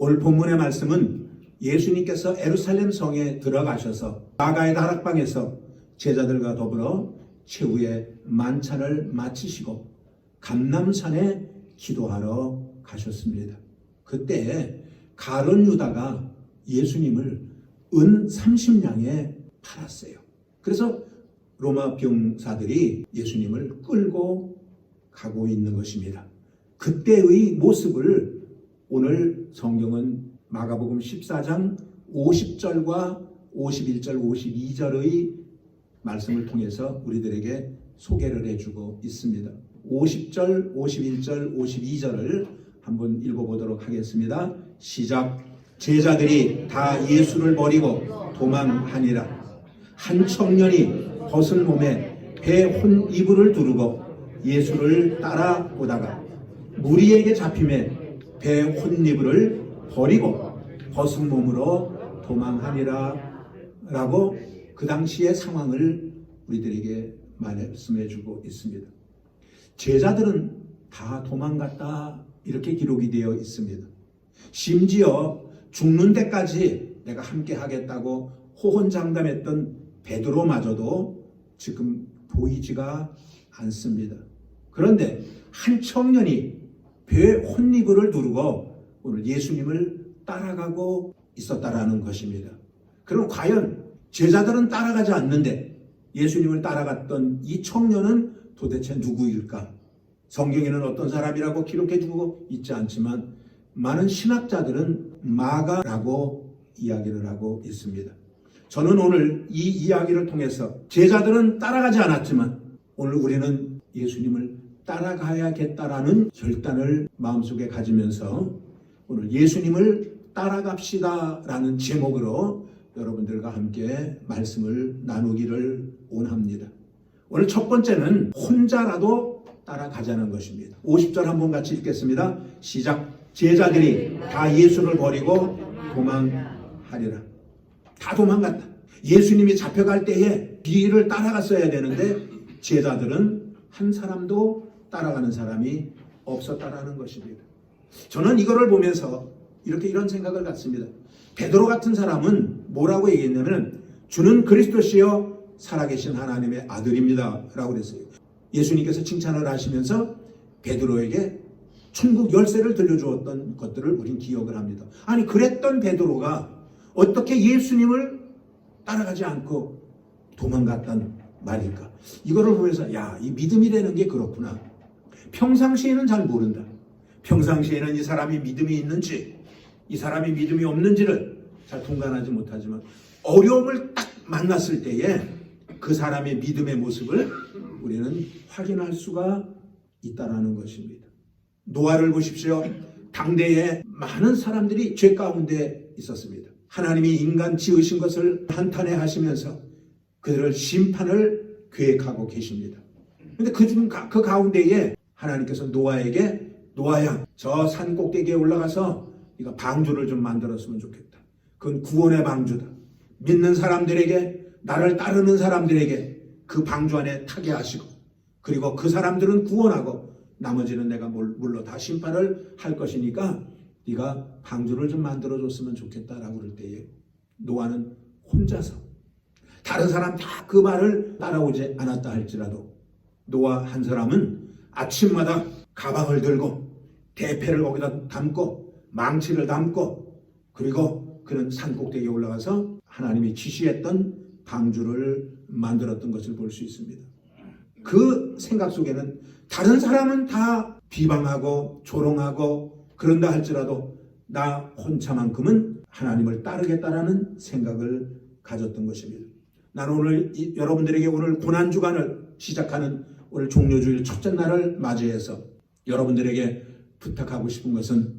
오늘 본문의 말씀은 예수님께서 에루살렘 성에 들어가셔서 나가의 다락방에서 제자들과 더불어 최후의 만찬을 마치시고 감남산에 기도하러 가셨습니다. 그때 가론 유다가 예수님을 은 30냥에 팔았어요. 그래서 로마 병사들이 예수님을 끌고 가고 있는 것입니다. 그때의 모습을 오늘 성경은 마가복음 14장 50절과 51절, 52절의 말씀을 통해서 우리들에게 소개를 해주고 있습니다. 50절, 51절, 52절을 한번 읽어보도록 하겠습니다. 시작. 제자들이 다 예수를 버리고 도망하니라. 한 청년이 벗은 몸에 배혼 이불을 두르고 예수를 따라오다가 무리에게 잡힘에 배 혼이불을 버리고 벗은 몸으로 도망하니라 라고 그 당시의 상황을 우리들에게 말씀해 주고 있습니다. 제자들은 다 도망갔다 이렇게 기록이 되어 있습니다. 심지어 죽는 데까지 내가 함께 하겠다고 호혼장담했던 베드로마저도 지금 보이지가 않습니다. 그런데 한 청년이 배 혼리불을 두르고 오늘 예수님을 따라가고 있었다라는 것입니다. 그럼 과연 제자들은 따라가지 않는데 예수님을 따라갔던 이 청년은 도대체 누구일까? 성경에는 어떤 사람이라고 기록해 주고 있지 않지만 많은 신학자들은 마가라고 이야기를 하고 있습니다. 저는 오늘 이 이야기를 통해서 제자들은 따라가지 않았지만 오늘 우리는 예수님을 따라가야겠다라는 결단을 마음속에 가지면서 오늘 예수님을 따라갑시다라는 제목으로 여러분들과 함께 말씀을 나누기를 원합니다. 오늘 첫 번째는 혼자라도 따라가자는 것입니다. 50절 한번 같이 읽겠습니다. 시작. 제자들이 다 예수를 버리고 도망하리라. 다 도망갔다. 예수님이 잡혀갈 때에 뒤를 따라갔어야 되는데 제자들은 한 사람도 따라가는 사람이 없었다라는 것입니다. 저는 이거를 보면서 이렇게 이런 생각을 갖습니다. 베드로 같은 사람은 뭐라고 얘기했냐면 주는 그리스도시여 살아계신 하나님의 아들입니다 라고 그랬어요. 예수님께서 칭찬을 하시면서 베드로에게 천국 열쇠를 들려주었던 것들을 우린 기억을 합니다. 아니 그랬던 베드로가 어떻게 예수님을 따라가지 않고 도망갔단 말일까? 이거를 보면서 야, 이 믿음이라는 게 그렇구나. 평상시에는 잘 모른다. 평상시에는 이 사람이 믿음이 있는지, 이 사람이 믿음이 없는지를 잘 통관하지 못하지만 어려움을 딱 만났을 때에 그 사람의 믿음의 모습을 우리는 확인할 수가 있다라는 것입니다. 노아를 보십시오. 당대에 많은 사람들이 죄 가운데 있었습니다. 하나님이 인간 지으신 것을 한탄해 하시면서 그들을 심판을 계획하고 계십니다. 근데 그 중, 그 가운데에 하나님께서 노아에게 노아야, 저 산 꼭대기에 올라가서 네가 방주를 좀 만들었으면 좋겠다. 그건 구원의 방주다. 믿는 사람들에게, 나를 따르는 사람들에게 그 방주 안에 타게 하시고, 그리고 그 사람들은 구원하고, 나머지는 내가 물로 다 심판을 할 것이니까 네가 방주를 좀 만들어 줬으면 좋겠다라고 그럴 때에 노아는 혼자서 다른 사람 다 그 말을 따라오지 않았다 할지라도 노아 한 사람은 아침마다 가방을 들고 대패를 거기다 담고 망치를 담고 그리고 그는 산 꼭대기에 올라가서 하나님이 지시했던 방주를 만들었던 것을 볼 수 있습니다. 그 생각 속에는 다른 사람은 다 비방하고 조롱하고 그런다 할지라도 나 혼자만큼은 하나님을 따르겠다라는 생각을 가졌던 것입니다. 나는 오늘 이, 여러분들에게 오늘 고난 주간을 시작하는 오늘 종료주일 첫째 날을 맞이해서 여러분들에게 부탁하고 싶은 것은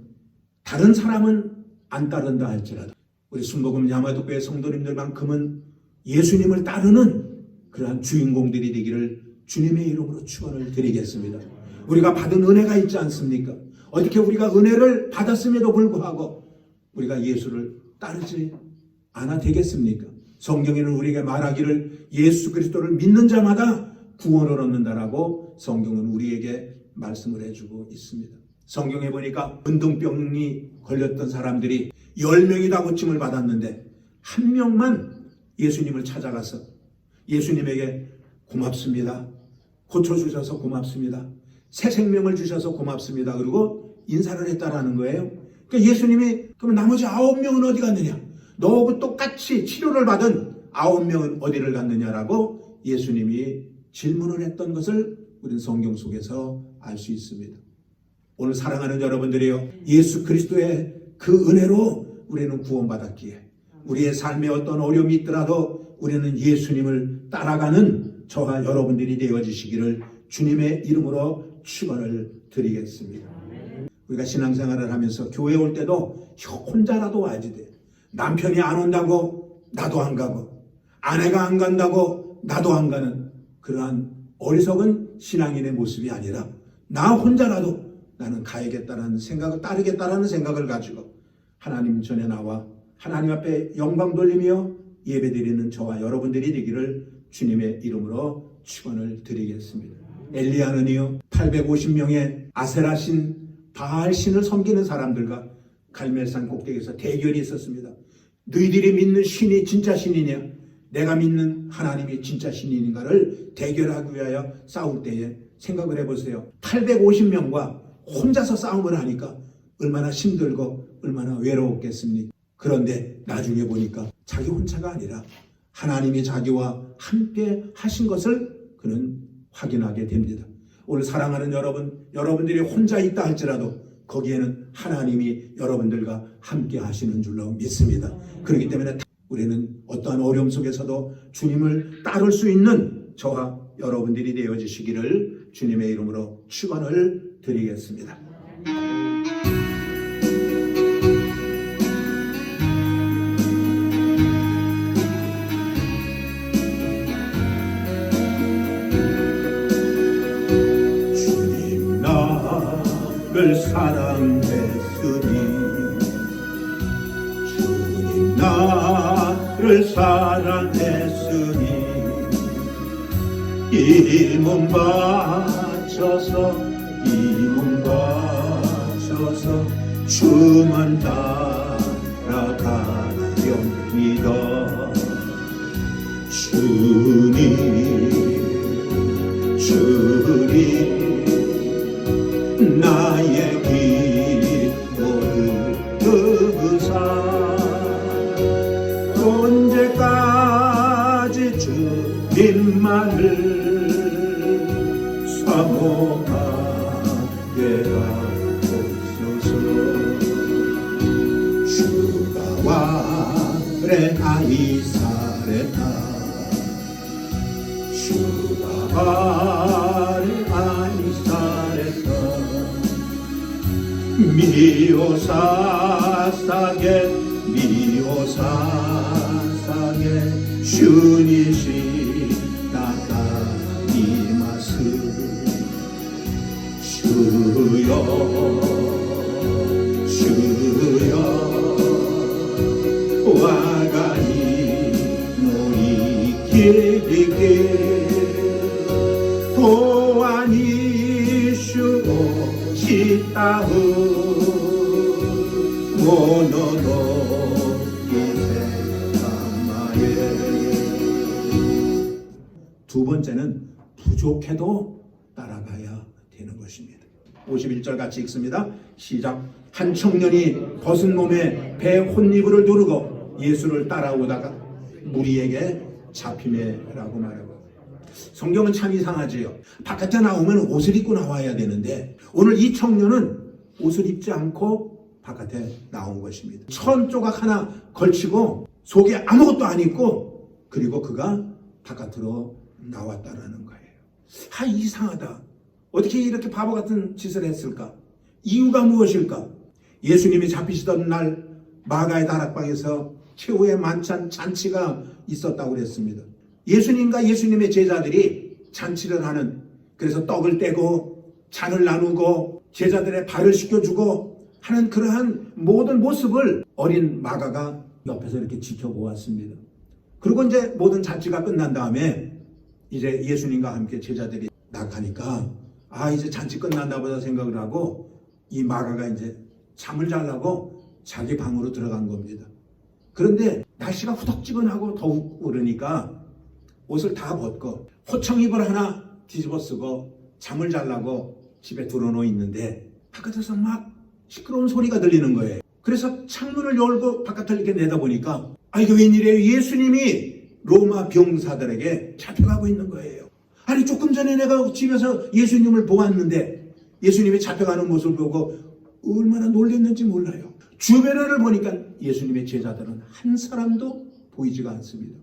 다른 사람은 안 따른다 할지라도 우리 순복음 야마도교회 성도님들만큼은 예수님을 따르는 그러한 주인공들이 되기를 주님의 이름으로 축원을 드리겠습니다. 우리가 받은 은혜가 있지 않습니까? 어떻게 우리가 은혜를 받았음에도 불구하고 우리가 예수를 따르지 않아 되겠습니까? 성경에는 우리에게 말하기를 예수 그리스도를 믿는 자마다 구원을 얻는다라고 성경은 우리에게 말씀을 해주고 있습니다. 성경에 보니까 운동병이 걸렸던 사람들이 10명이 다 고침을 받았는데 한 명만 예수님을 찾아가서 예수님에게 고맙습니다. 고쳐주셔서 고맙습니다. 새 생명을 주셔서 고맙습니다. 그리고 인사를 했다라는 거예요. 그러니까 예수님이 그럼 나머지 아홉 명은 어디 갔느냐? 너하고 똑같이 치료를 받은 아홉 명은 어디를 갔느냐라고 예수님이 질문을 했던 것을 우리는 성경 속에서 알 수 있습니다. 오늘 사랑하는 여러분들이요. 예수 그리스도의 그 은혜로 우리는 구원받았기에 우리의 삶에 어떤 어려움이 있더라도 우리는 예수님을 따라가는 저와 여러분들이 되어지시기를 주님의 이름으로 축원을 드리겠습니다. 우리가 신앙생활을 하면서 교회 올 때도 혼자라도 와야지 돼. 남편이 안 온다고 나도 안 가고 아내가 안 간다고 나도 안 가는 그러한 어리석은 신앙인의 모습이 아니라 나 혼자라도 나는 가야겠다라는 생각을 따르겠다라는 생각을 가지고 하나님 전에 나와 하나님 앞에 영광 돌리며 예배드리는 저와 여러분들이 되기를 주님의 이름으로 축원을 드리겠습니다. 엘리야는요 850명의 아세라신 바알신을 섬기는 사람들과 갈멜산 꼭대기에서 대결이 있었습니다. 너희들이 믿는 신이 진짜 신이냐? 내가 믿는 하나님이 진짜 신인가를 대결하기 위하여 싸울 때에 생각을 해보세요. 850명과 혼자서 싸움을 하니까 얼마나 힘들고 얼마나 외로웠겠습니까? 그런데 나중에 보니까 자기 혼자가 아니라 하나님이 자기와 함께 하신 것을 그는 확인하게 됩니다. 오늘 사랑하는 여러분, 여러분들이 혼자 있다 할지라도 거기에는 하나님이 여러분들과 함께 하시는 줄로 믿습니다. 그렇기 때문에 우리는 어떠한 어려움 속에서도 주님을 따를 수 있는 저와 여러분들이 되어지시기를 주님의 이름으로 축원을 드리겠습니다. 사랑 사랑했으니 이몸 바쳐서 이몸 바쳐서 주만 따라가렵니다 주님 와래 아이사레다 주가 와래 아이사레다 미오사사게 미오사 두 번째는 부족해도 따라가야 되는 것입니다. 51절 같이 읽습니다. 시작. 한 청년이 벗은 몸에 배 혼니부를 두르고 예수를 따라오다가 무리에게 잡히매라고 말하고 성경은 참 이상하지요. 바깥에 나오면 옷을 입고 나와야 되는데 오늘 이 청년은 옷을 입지 않고 바깥에 나온 것입니다. 천 조각 하나 걸치고 속에 아무것도 안 입고 그리고 그가 바깥으로 나왔다라는 거예요. 아 이상하다. 어떻게 이렇게 바보 같은 짓을 했을까? 이유가 무엇일까? 예수님이 잡히시던 날 마가의 다락방에서 최후의 만찬 잔치가 있었다고 그랬습니다. 예수님과 예수님의 제자들이 잔치를 하는 그래서 떡을 떼고 잔을 나누고 제자들의 발을 씻겨주고 하는 그러한 모든 모습을 어린 마가가 옆에서 이렇게 지켜보았습니다. 그리고 이제 모든 잔치가 끝난 다음에 이제 예수님과 함께 제자들이 나가니까 아 이제 잔치 끝났나 보다 생각을 하고 이 마가가 이제 잠을 자려고 자기 방으로 들어간 겁니다. 그런데 날씨가 후덕지근하고 더욱 오르니까 옷을 다 벗고 호청이불 하나 뒤집어 쓰고 잠을 자려고 집에 들어놓어 있는데 바깥에서 막 시끄러운 소리가 들리는 거예요. 그래서 창문을 열고 바깥을 이렇게 내다보니까 아 이게 웬일이에요? 예수님이 로마 병사들에게 잡혀가고 있는 거예요. 아니 조금 전에 내가 집에서 예수님을 보았는데 예수님이 잡혀가는 모습을 보고 얼마나 놀랐는지 몰라요. 주변을 보니까 예수님의 제자들은 한 사람도 보이지가 않습니다.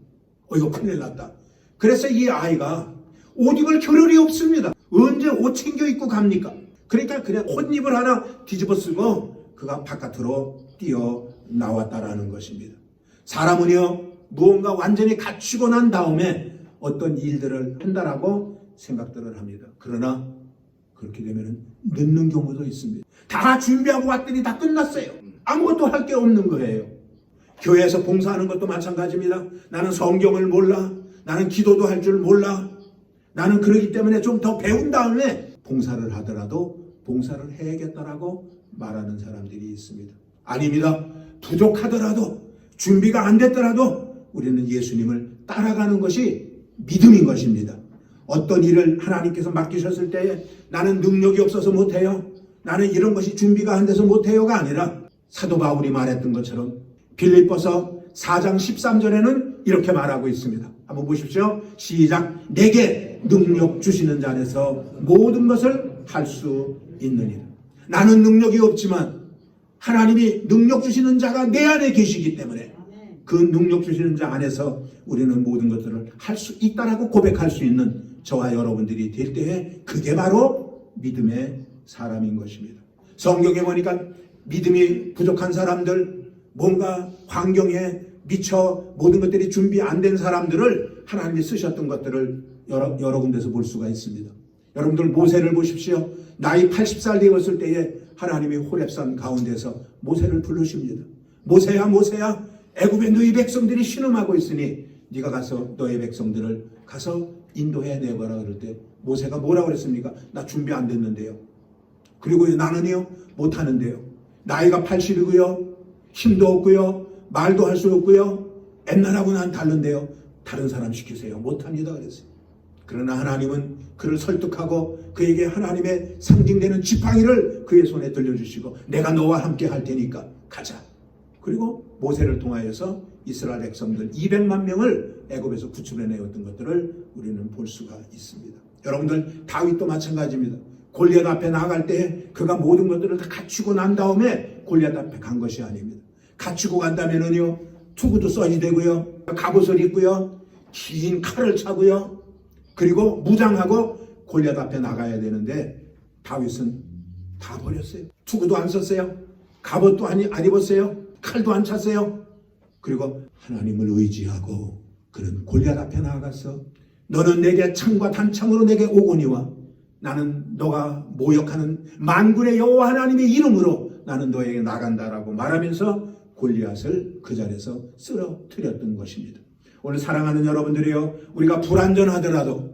어 이거 큰일 났다. 그래서 이 아이가 옷 입을 겨를이 없습니다. 언제 옷 챙겨 입고 갑니까? 그러니까 그냥 옷입을 하나 뒤집어 쓰고 그가 바깥으로 뛰어 나왔다라는 것입니다. 사람은요 무언가 완전히 갖추고 난 다음에 어떤 일들을 한다라고 생각들을 합니다. 그러나 그렇게 되면 늦는 경우도 있습니다. 다 준비하고 왔더니 다 끝났어요. 아무것도 할 게 없는 거예요. 교회에서 봉사하는 것도 마찬가지입니다. 나는 성경을 몰라. 나는 기도도 할 줄 몰라. 나는 그러기 때문에 좀 더 배운 다음에 봉사를 하더라도 봉사를 해야겠다라고 말하는 사람들이 있습니다. 아닙니다. 부족하더라도 준비가 안 됐더라도 우리는 예수님을 따라가는 것이 믿음인 것입니다. 어떤 일을 하나님께서 맡기셨을 때에 나는 능력이 없어서 못해요. 나는 이런 것이 준비가 안 돼서 못해요가 아니라 사도 바울이 말했던 것처럼 빌립보서 4장 13절에는 이렇게 말하고 있습니다. 한번 보십시오. 시작. 내게 능력 주시는 자 안에서 모든 것을 할 수 있느니라. 나는 능력이 없지만 하나님이 능력 주시는 자가 내 안에 계시기 때문에 그 능력 주시는 자 안에서 우리는 모든 것들을 할 수 있다라고 고백할 수 있는 저와 여러분들이 될 때에 그게 바로 믿음의 사람인 것입니다. 성경에 보니까 믿음이 부족한 사람들, 뭔가 환경에 미처 모든 것들이 준비 안 된 사람들을 하나님이 쓰셨던 것들을 여러, 여러 군데서 볼 수가 있습니다. 여러분들 모세를 보십시오. 나이 80살 되었을 때에 하나님이 호렙산 가운데서 모세를 부르십니다. 모세야 모세야 애굽의 너희 백성들이 신음하고 있으니 네가 가서 너희 백성들을 가서 인도해 내거라 그럴 때 모세가 뭐라고 그랬습니까? 나 준비 안 됐는데요. 그리고 나는요 못하는데요. 나이가 80이고요. 힘도 없고요. 말도 할 수 없고요. 옛날하고 난 다른데요. 다른 사람 시키세요. 못합니다 그랬어요. 그러나 하나님은 그를 설득하고 그에게 하나님의 상징되는 지팡이를 그의 손에 들려주시고 내가 너와 함께 할 테니까 가자. 그리고 모세를 통하여서 이스라엘 백성들 200만 명을 애굽에서 구출해내었던 것들을 우리는 볼 수가 있습니다. 여러분들 다윗도 마찬가지입니다. 골리앗 앞에 나갈 때 그가 모든 것들을 다 갖추고 난 다음에 골리앗 앞에 간 것이 아닙니다. 갖추고 간다면은요 투구도 써야 되고요 갑옷을 입고요 긴 칼을 차고요 그리고 무장하고 골리앗 앞에 나가야 되는데 다윗은 다 버렸어요. 투구도 안 썼어요. 갑옷도 안, 안 입었어요. 칼도 안 찼어요. 그리고 하나님을 의지하고 그는 골리앗 앞에 나아가서 너는 내게 창과 단창으로 내게 오거니와 나는 너가 모욕하는 만군의 여호와 하나님의 이름으로 나는 너에게 나간다라고 말하면서 골리앗을 그 자리에서 쓰러뜨렸던 것입니다. 오늘 사랑하는 여러분들이요, 우리가 불안전하더라도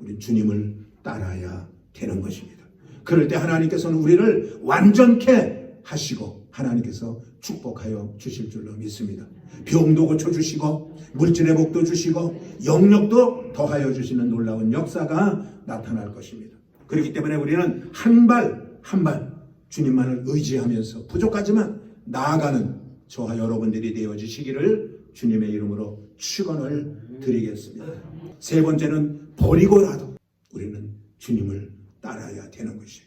우리 주님을 따라야 되는 것입니다. 그럴 때 하나님께서는 우리를 완전케 하시고 하나님께서 축복하여 주실 줄로 믿습니다. 병도 고쳐 주시고 물질의 복도 주시고 영력도 더하여 주시는 놀라운 역사가 나타날 것입니다. 그렇기 때문에 우리는 한 발 한 발 주님만을 의지하면서 부족하지만 나아가는 저와 여러분들이 되어 주시기를 주님의 이름으로 축원을 드리겠습니다. 세 번째는 버리고라도 우리는 주님을 따라야 되는 것이에요.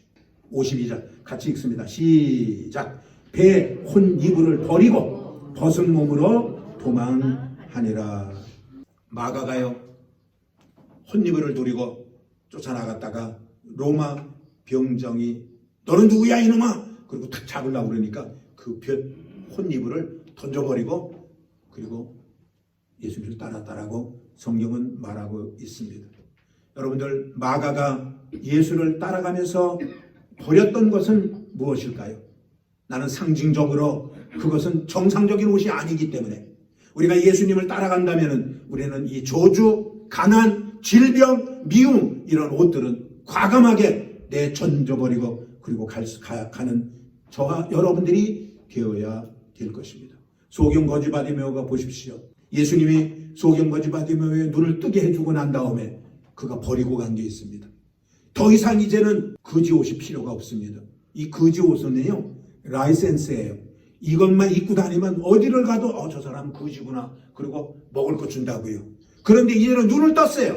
52절 같이 읽습니다. 시작. 배 혼 이불을 버리고 벗은 몸으로 도망하니라. 마가가요. 혼이불을 누리고 쫓아나갔다가 로마 병정이 너는 누구야 이놈아? 그리고 탁 잡으려고 그러니까 그 혼이불을 던져버리고 그리고 예수님을 따랐다라고 성경은 말하고 있습니다. 여러분들 마가가 예수를 따라가면서 버렸던 것은 무엇일까요? 나는 상징적으로 그것은 정상적인 옷이 아니기 때문에 우리가 예수님을 따라간다면 우리는 이 저주, 가난, 질병, 미움 이런 옷들은 과감하게 내던져버리고 그리고 갈 수- 가, 가는 저와 여러분들이 되어야 될 것입니다. 소경 거지 바디메오가 보십시오. 예수님이 소경 거지 바디메오의 눈을 뜨게 해주고 난 다음에 그가 버리고 간 게 있습니다. 더 이상 이제는 거지 옷이 필요가 없습니다. 이 거지 옷은요 라이센스예요. 이것만 입고 다니면 어디를 가도 어 저 사람 거지구나. 그리고 먹을 거 준다고요. 그런데 이제는 눈을 떴어요.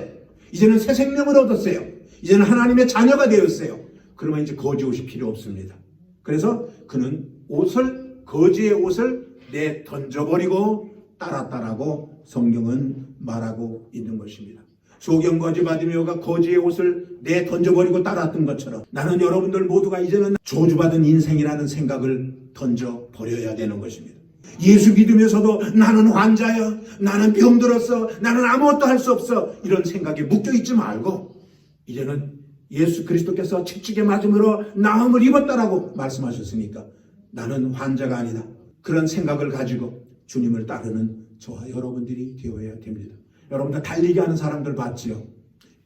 이제는 새 생명을 얻었어요. 이제는 하나님의 자녀가 되었어요. 그러면 이제 거지 옷이 필요 없습니다. 그래서 그는 옷을 거지의 옷을 내 던져버리고 따랐다라고 성경은 말하고 있는 것입니다. 소경 거지 바디메오가 거지의 옷을 내 던져버리고 따랐던 것처럼 나는 여러분들 모두가 이제는 저주받은 인생이라는 생각을 던져 버려야 되는 것입니다. 예수 믿으면서도 나는 환자야, 나는 병들었어, 나는 아무것도 할 수 없어 이런 생각에 묶여 있지 말고 이제는 예수 그리스도께서 채찍에 맞음으로 나음을 입었다라고 말씀하셨으니까 나는 환자가 아니다. 그런 생각을 가지고 주님을 따르는 저와 여러분들이 되어야 됩니다. 여러분들 달리기 하는 사람들 봤지요?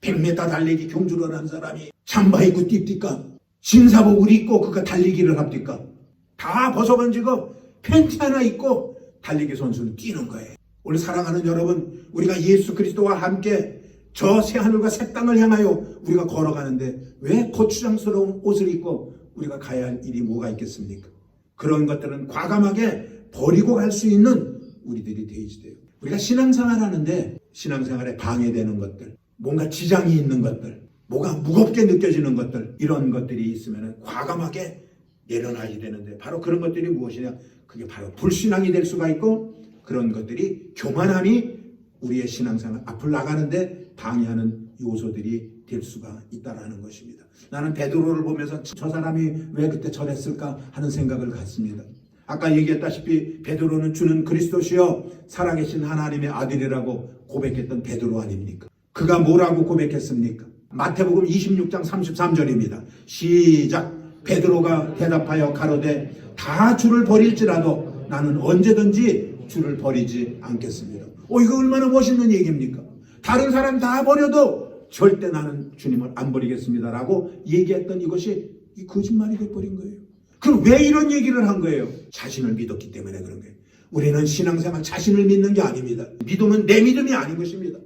100m 달리기 경주를 하는 사람이 잠바 입고 뜁니까? 신사복을 입고 그가 달리기를 합니까? 다 벗어던지고 팬티 하나 입고 달리기 선수는 뛰는 거예요. 우리 사랑하는 여러분, 우리가 예수 그리스도와 함께 저 새 하늘과 새 땅을 향하여 우리가 걸어가는데 왜 고추장스러운 옷을 입고 우리가 가야 할 일이 뭐가 있겠습니까? 그런 것들은 과감하게 버리고 갈 수 있는 우리들이 되어야 돼요. 우리가 신앙생활 하는데 신앙생활에 방해되는 것들, 뭔가 지장이 있는 것들, 뭐가 무겁게 느껴지는 것들, 이런 것들이 있으면 과감하게 내려놔야 되는데 바로 그런 것들이 무엇이냐? 그게 바로 불신앙이 될 수가 있고 그런 것들이 교만함이 우리의 신앙생활 앞을 나가는데 방해하는 요소들이 될 수가 있다라는 것입니다. 나는 베드로를 보면서 저 사람이 왜 그때 저랬을까 하는 생각을 갖습니다. 아까 얘기했다시피 베드로는 주는 그리스도시요 살아계신 하나님의 아들이라고 고백했던 베드로 아닙니까? 그가 뭐라고 고백했습니까? 마태복음 26장 33절입니다. 시작. 베드로가 대답하여 가로되 다 주를 버릴지라도 나는 언제든지 주를 버리지 않겠습니다. 오 이거 얼마나 멋있는 얘기입니까? 다른 사람 다 버려도 절대 나는 주님을 안 버리겠습니다라고 얘기했던 이것이 이 거짓말이 돼버린 거예요. 그럼 왜 이런 얘기를 한 거예요? 자신을 믿었기 때문에 그런 거예요. 우리는 신앙생활 자신을 믿는 게 아닙니다. 믿음은 내 믿음이 아닌 것입니다.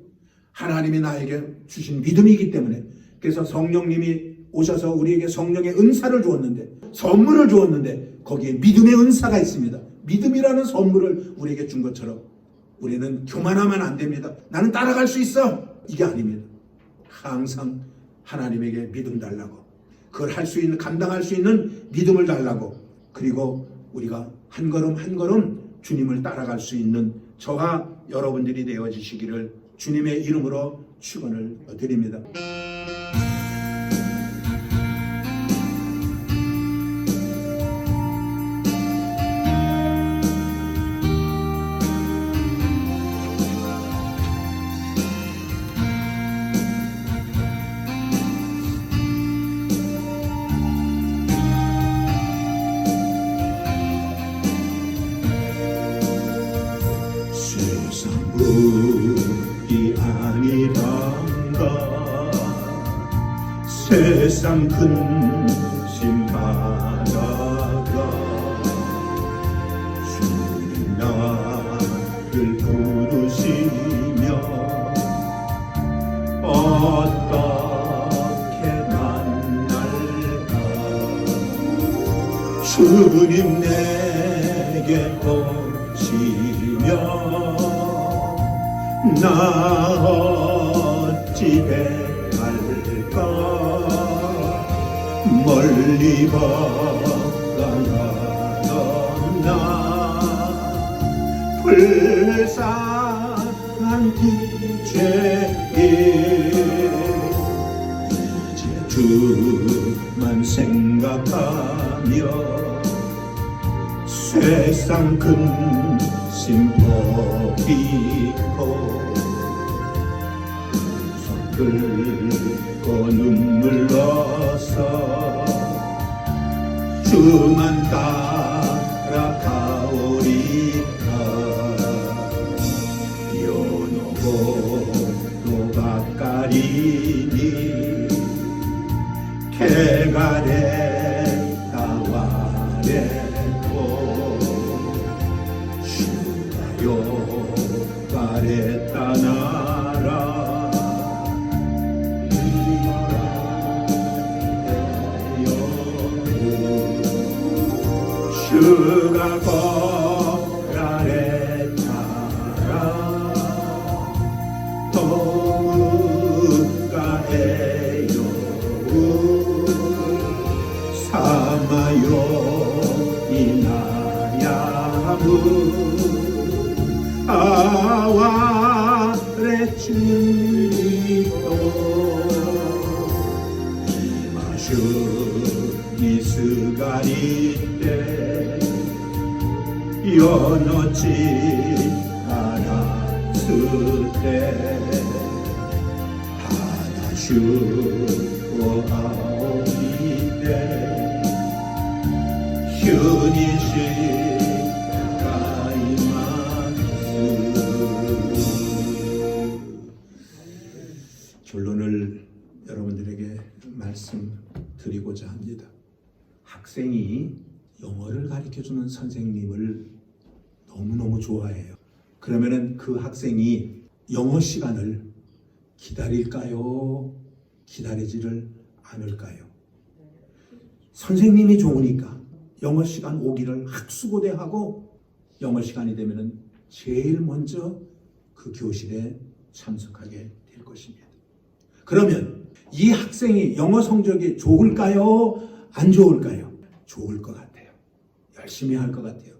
하나님이 나에게 주신 믿음이기 때문에 그래서 성령님이 오셔서 우리에게 성령의 은사를 주었는데 선물을 주었는데 거기에 믿음의 은사가 있습니다. 믿음이라는 선물을 우리에게 준 것처럼 우리는 교만하면 안 됩니다. 나는 따라갈 수 있어. 이게 아닙니다. 항상 하나님에게 믿음 달라고 그걸 할 수 있는 감당할 수 있는 믿음을 달라고 그리고 우리가 한 걸음 한 걸음 주님을 따라갈 수 있는 저와 여러분들이 되어지시기를 주님의 이름으로 축원을 드립니다. 근심 하다가 주님 나를 부르시며 어떻게 만날까? 주님 내게 오시며 나 어찌 대 멀리 벗어나던 나 불쌍한 뒤죄에 이제 주만 생각하며 세상 근심 버리고 손 긁고 눈물 넣어서 주만 따 이나야부 아와 레주리도 이마슈 이스가리 때연 학생이 영어를 가르쳐 주는 선생님을 너무너무 좋아해요. 그러면은 그 학생이 영어 시간을 기다릴까요? 기다리지를 않을까요? 선생님이 좋으니까 영어 시간 오기를 학수고대 하고 영어 시간이 되면은 제일 먼저 그 교실에 참석하게 될 것입니다. 그러면 이 학생이 영어 성적이 좋을까요? 안 좋을까요? 좋을 것 같아요. 열심히 할 것 같아요.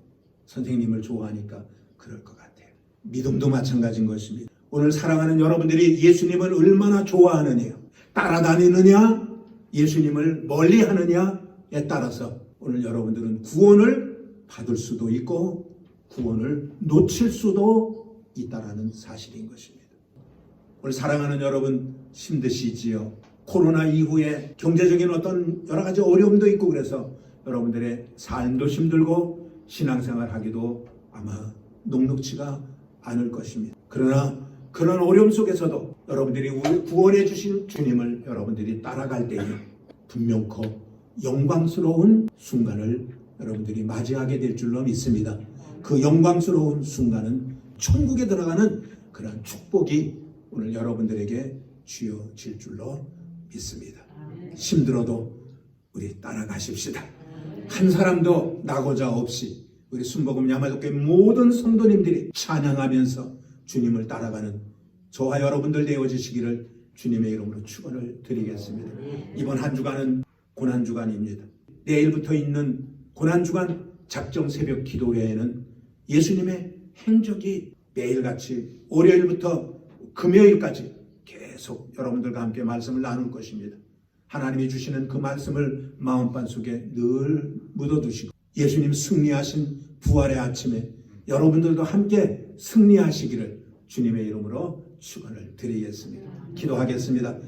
선생님을 좋아하니까 그럴 것 같아요. 믿음도 마찬가지인 것입니다. 오늘 사랑하는 여러분들이 예수님을 얼마나 좋아하느냐, 따라다니느냐, 예수님을 멀리 하느냐에 따라서 오늘 여러분들은 구원을 받을 수도 있고 구원을 놓칠 수도 있다라는 사실인 것입니다. 오늘 사랑하는 여러분 힘드시지요. 코로나 이후에 경제적인 어떤 여러 가지 어려움도 있고 그래서 여러분들의 삶도 힘들고 신앙생활 하기도 아마 녹록치가 않을 것입니다. 그러나 그런 어려움 속에서도 여러분들이 구원해 주신 주님을 여러분들이 따라갈 때에 분명코 영광스러운 순간을 여러분들이 맞이하게 될 줄로 믿습니다. 그 영광스러운 순간은 천국에 들어가는 그러한 축복이 오늘 여러분들에게 쥐어질 줄로 믿습니다. 힘들어도 우리 따라가십시다. 한 사람도 나고자 없이 우리 순복음 야마족교 모든 성도님들이 찬양하면서 주님을 따라가는 저와 여러분들 되어지시기를 주님의 이름으로 축원을 드리겠습니다. 이번 한 주간은 고난 주간입니다. 내일부터 있는 고난 주간 작정 새벽 기도회에는 예수님의 행적이 매일같이 월요일부터 금요일까지 계속 여러분들과 함께 말씀을 나눌 것입니다. 하나님이 주시는 그 말씀을 마음반 속에 늘 묻어두시고 예수님 승리하신 부활의 아침에 여러분들도 함께 승리하시기를 주님의 이름으로 축원을 드리겠습니다. 기도하겠습니다.